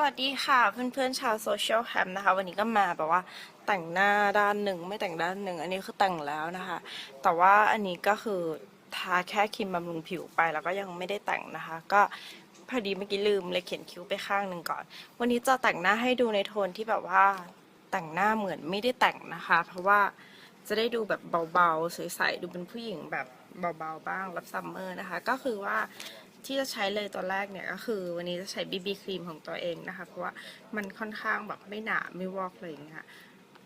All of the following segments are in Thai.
สวัสดีค่ะเพื่อนๆชาวโซเชียลแคมนะคะ วันนี้ก็มาแบบว่าแต่งหน้าด้านหนึ่งไม่แต่งด้านหนึ่ง อันนี้คือแต่งแล้วนะคะ แต่ว่าอันนี้ก็คือทาแค่ครีมบำรุงผิวไปแล้วก็ยังไม่ได้แต่งนะคะ ก็พอดีเมื่อกี้ลืมเลยเขียนคิ้วไปข้างหนึ่งก่อน วันนี้จะแต่งหน้าให้ดูในโทนที่แบบว่าแต่งหน้าเหมือนไม่ได้แต่งนะคะ เพราะว่าจะได้ดูแบบเบาๆใสๆดูเป็นผู้หญิงแบบเบาๆบ้างรับซัมเมอร์นะคะ ก็คือว่า ที่จะใช้เลยตัวแรกเนี่ยก็คือวันนี้จะใช้ BB ครีมของตัวเองนะคะ เพราะว่ามันค่อนข้างแบบไม่หนาไม่วอกเลยอย่างเงี้ยค่ะ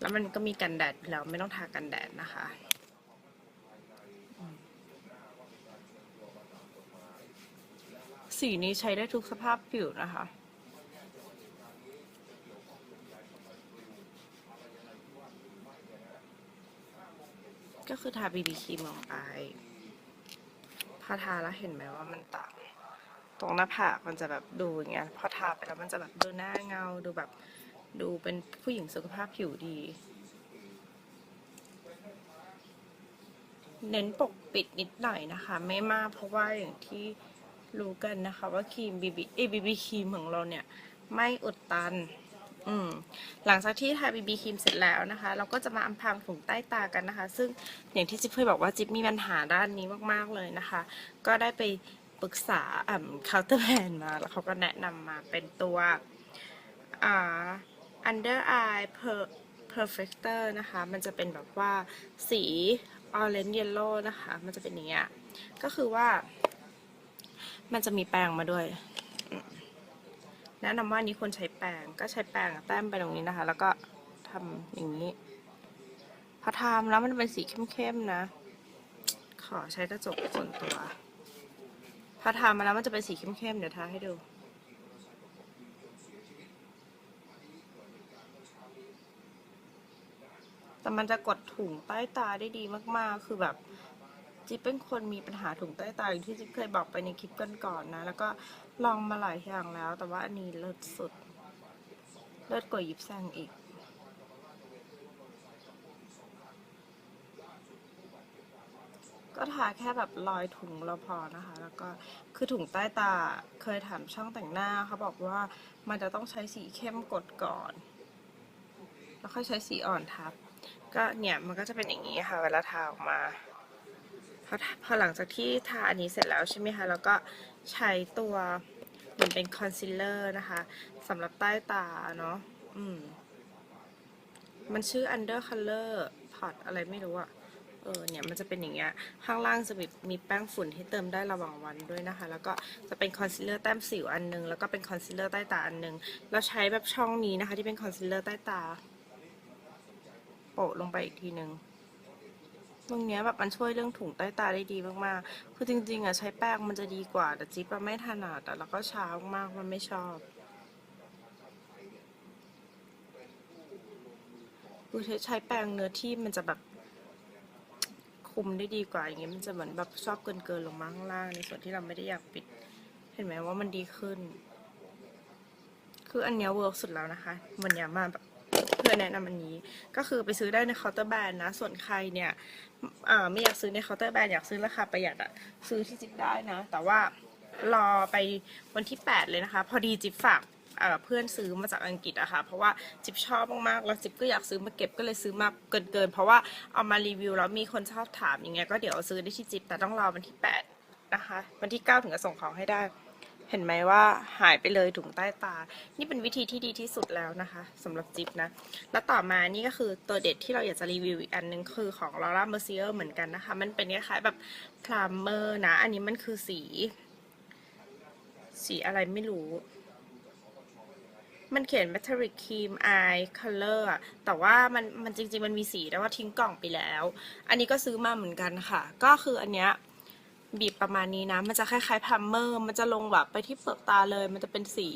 แล้วมันก็มีกันแดดแล้วไม่ต้องทากันแดดนะคะสีนี้ใช้ได้ทุกสภาพผิวนะคะ ก็คือทา BB ครีมลงไป อทาแล้วเห็นไหมว่ามันต่าง ตรงหน้าผากมันจะแบบดูอย่างเงี้ยพอทาไปแล้วมันจะแบบดูหน้าเงาดูแบบดูเป็นผู้หญิงสุขภาพผิวดี เน้นปกปิดนิดหน่อยนะคะ ไม่มากเพราะว่าอย่างที่รู้กันนะคะ ว่าครีม BB เอ BB ครีมของเราเนี่ย ไม่อุดตัน อืมหลังจากที่ทา BB ครีมเสร็จแล้วนะคะ เราก็จะมาอำพรางถุงใต้ตากันนะคะ ซึ่งอย่างที่จิ๊บเคยบอกว่าจิ๊บมีปัญหาด้านนี้มากๆเลยนะคะ ก็ได้ไปปรึกษาอ่าเคาน์เตอร์แมนมาแล้วเขาก็แนะนำมาเป็นตัวอ่า under eye per perfector นะคะ มันจะเป็นแบบว่าสี orange yellow นะคะ มันจะเป็นอย่างเงี้ยก็คือว่า มันจะมีแปรงมาด้วย แนะนำว่านี้ควรใช้แปรงก็ใช้แปรงแต้มไปตรงนี้นะคะ แล้วก็ทำอย่างนี้ พอทำแล้วมันเป็นสีเข้มๆนะ ขอใช้กระจกส่วนตัว พอทำมาแล้วมันจะเป็นสีเข้มๆเดี๋ยวทาให้ดูแต่มันจะกดถุงใต้ตาได้ดีมากๆ คือแบบจิ๊บเป็นคนมีปัญหาถุงใต้ตาอย่างที่จิ๊บเคยบอกไปในคลิปกันก่อนๆนะ แล้วก็ ลองมาหลายอย่างแล้ว แต่ว่าอันนี้เลิศสุด เลิศกว่ายิบแซงอีก ก็ทาแค่แบบรอยถุงเราพอนะคะ แล้วก็คือถุงใต้ตาเคยถามช่างแต่งหน้าเขาบอกว่ามันจะต้องใช้สีเข้มกดก่อน แล้วค่อยใช้สีอ่อนทับ ก็เนี่ยมันก็จะเป็นอย่างนี้ค่ะ เวลาทาออกมาพอพอหลังจากที่ทาอันนี้เสร็จแล้วใช่ไหมคะ แล้วก็ ใช้ตัวเหมือนเป็นคอนซีลเลอร์นะคะสำหรับใต้ตาเนาะอืม มันชื่อ under color pot อะไรไม่รู้อะเออเนี่ยมันจะเป็นอย่างเงี้ยข้างล่างจะมีมีแป้งฝุ่นให้เติมได้ระหว่างวันด้วยนะคะ แล้วก็จะเป็นคอนซีลเลอร์แต้มสิวอันนึง แล้วก็เป็นคอนซีลเลอร์ใต้ตาอันนึงแล้วใช้แบบช่องนี้นะคะ ที่เป็นคอนซีลเลอร์ใต้ตา โปะลงไปอีกทีนึง ตรงเนี้ยแบบมันช่วยเรื่องถุงใต้ตาได้ดีมากๆ คือจริง ๆอะใช้แป้งมันจะดีกว่า แต่จิ๊บอะไม่ถนัดอ่แล้วก็ช้ามากมันไม่ชอบคือใช้แป้งเนื้อที่มันจะแบบคุมได้ดีกว่าอย่างเงี้ยมันจะเหมือนแบบชอบเกินเกินๆลงมาข้างล่างในส่วนที่เราไม่ได้อยากปิด เห็นไหมว่ามันดีขึ้น คืออันเนี้ยเวิร์กสุดแล้วนะคะมันอยามาแบบ เพื่อนแนะนำอันนี้ ก็คือไปซื้อได้ในเคาน์เตอร์แบรนด์นะ ส่วนใครเนี่ยไม่อยากซื้อในเคาน์เตอร์แบรนด์อยากซื้อราคาประหยัดอะซื้อที่จิ๊บได้นะ แต่ว่ารอไปวันที่ 8 เลยนะคะ พอดีจิ๊บฝากเพื่อนซื้อมาจากอังกฤษอะค่ะเพราะว่าจิ๊บชอบมากๆแล้วจิ๊บก็อยากซื้อมาเก็บก็เลยซื้อมาเกินๆเพราะว่าเอามารีวิวแล้วมีคนชอบถามอย่างเงี้ยก็เดี๋ยวซื้อได้ที่จิ๊บแต่ต้องรอวันที่ 8 นะคะ วันที่ 9 ถึงจะส่งของให้ได้ เห็นไหมว่าหายไปเลยถุงใต้ตา นี่เป็นวิธีที่ดีที่สุดแล้วนะคะสำหรับจิ๊บนะ แล้วต่อมานี่ก็คือตัวเด็ดที่เราอยากจะรีวิวอีกอันนึงคือของ Laura Mercier เหมือนกันนะคะ มันเป็นคล้ายๆแบบพลามเมอร์นะ อันนี้มันคือสี สีอะไรไม่รู้ มันเขียน metallic cream eye color แต่ว่ามันมันจริงๆมันมีสีแต่ว่าทิ้งกล่องไปแล้ว อันนี้ก็ซื้อมาเหมือนกันค่ะ ก็คืออันเนี้ย บีบประมาณนี้นะ มันจะคล้ายๆพัมเมอร์ มันจะลงแบบไปที่เปลือกตาเลย มันจะเป็นสี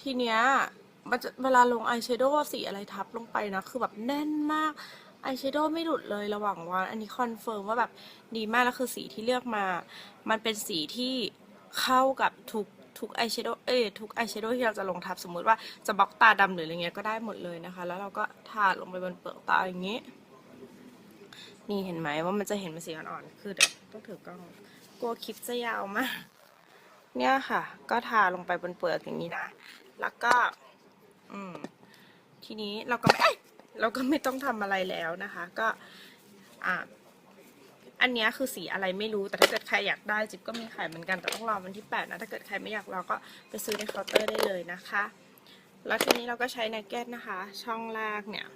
ทีเนี้ยมันจะเวลาลงอายแชโดว์สีอะไรทับลงไปนะ คือแบบแน่นมากอายแชโดว์ไม่หลุดเลยระหว่างวัน อันนี้คอนเฟิร์มว่าแบบดีมากแล้วคือสีที่เลือกมา มันเป็นสีที่เข้ากับทุกทุกอายแชโดว์ เอ้ยทุกอายแชโดว์ที่เราจะลงทับ สมมุติว่าจะบล็อกตาดำหรืออะไรเงี้ยก็ได้หมดเลยนะคะ แล้วเราก็ทาลงไปบนเปลือกตาอย่างเงี้ นี่เห็นไหมว่ามันจะเห็นเป็นสีอ่อนๆ คือเดี๋ยวต้องถือกล้อง กลัวคลิปจะยาวมาก เนี่ยค่ะ ก็ทาลงไปบนเปลือกอย่างนี้นะ แล้วก็ อืม ทีนี้เราก็ไม่เราก็ไม่ต้องทำอะไรแล้วนะคะ ก็ อ่า อันนี้คือสีอะไรไม่รู้ แต่ถ้าเกิดใครอยากได้จิ๊บก็มีขายเหมือนกัน แต่ต้องรอวันที่8นะ ถ้าเกิดใครไม่อยากรอก็ไปซื้อในเคาน์เตอร์ได้เลยนะคะ แล้วทีนี้เราก็ใช้นักเก็ตนะคะ ช่องแรกเนี่ย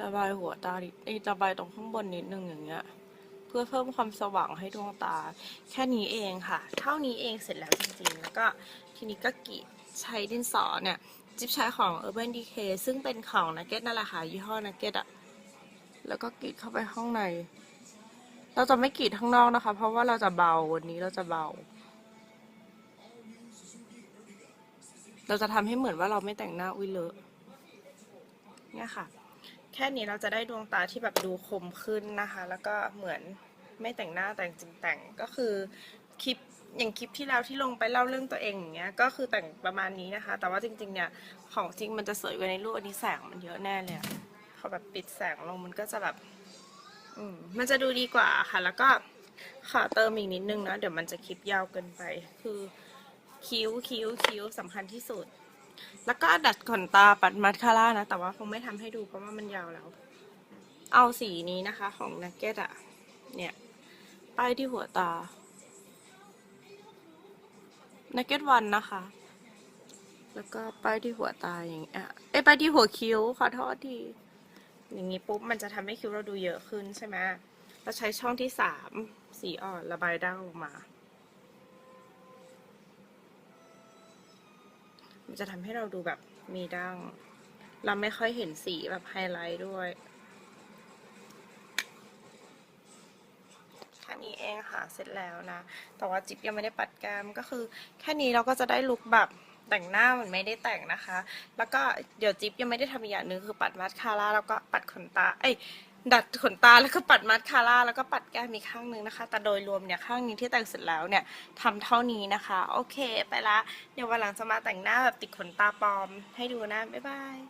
ระบายหัวตาดิเอ้ระบายตรงข้างบนนิดนึงอย่างเงี้ย เพื่อเพิ่มความสว่างให้ดวงตา แค่นี้เองค่ะ เท่านี้เองเสร็จแล้วจริงๆ แล้วก็ทีนี้ก็กรีดใช้ดินสอเนี่ย จิ๊บใช้ของ Urban Decay ซึ่งเป็นของนักเก็ตนั่นแหละค่ะ ยี่ห้อนักเก็ตอะแล้วก็กรีดเข้าไปข้างใน เราจะไม่กรีดข้างนอกนะคะ เพราะว่าเราจะเบาวันนี้เราจะเบา เราจะทำให้เหมือนว่าเราไม่แต่งหน้าอุ้ยเลอะเนี่ยค่ะ แค่นี้เราจะได้ดวงตาที่แบบดูคมขึ้นนะคะ แล้วก็เหมือนไม่แต่งหน้าแต่งจริงแต่งก็คือคลิปอย่างคลิปที่แล้วที่ลงไปเล่าเรื่องตัวเองอย่างเงี้ยก็คือแต่งประมาณนี้นะคะ แต่ว่าจริง ๆ เนี่ยของจริงมันจะสวยกว่าในรูปอันนี้แสงมันเยอะแน่เลยอะพอแบบปิดแสงลงมันก็จะแบบอืมมันจะดูดีกว่าค่ะ แล้วก็ขอเติมอีกนิดนึงนะเดี๋ยวมันจะคลิปยาวเกินไป คือคิ้วคิ้วคิ้วสำคัญที่สุด แล้วก็ดัดขนตาปัดมัสคาร่านะ แต่ว่าคงไม่ทำให้ดูเพราะว่ามันยาวแล้ว เอาสีนี้นะคะของนักเก็ตอะเนี่ยป้ายที่หัวตานักเก็ตวันนะคะ แล้วก็ป้ายที่หัวตาอย่างเงี้ยเอ้ป้ายที่หัวคิ้วขอโทษที อย่างนี้ปุ๊บมันจะทำให้คิ้วเราดูเยอะขึ้นใช่ไหมเราใช้ช่องที่สามสีอ่อนระบายด้านลงมา มันจะทำให้เราดูแบบมีดั้ง เราไม่ค่อยเห็นสีแบบไฮไลท์ด้วยแค่นี้เองค่ะเสร็จแล้วนะ แต่ว่าจิ๊บยังไม่ได้ปัดแก้มก็คือ แค่นี้เราก็จะได้ลุคแบบแต่งหน้าเหมือนไม่ได้แต่งนะคะ แล้วก็เดี๋ยวจิ๊บยังไม่ได้ทำอีกอย่างหนึ่งคือปัดมาสคาร่าแล้วก็ปัดขนตา เอ้ย ดัดขนตาแล้วก็ปัดมัสคาร่าแล้วก็ปัดแก้มอีกข้างนึงนะคะ แต่โดยรวมเนี่ยข้างนี้ที่แต่งเสร็จแล้วเนี่ยทำเท่านี้นะคะ โอเคไปละ เดี๋ยววันหลังจะมาแต่งหน้าแบบติดขนตาปลอม ให้ดูนะ บ๊ายบาย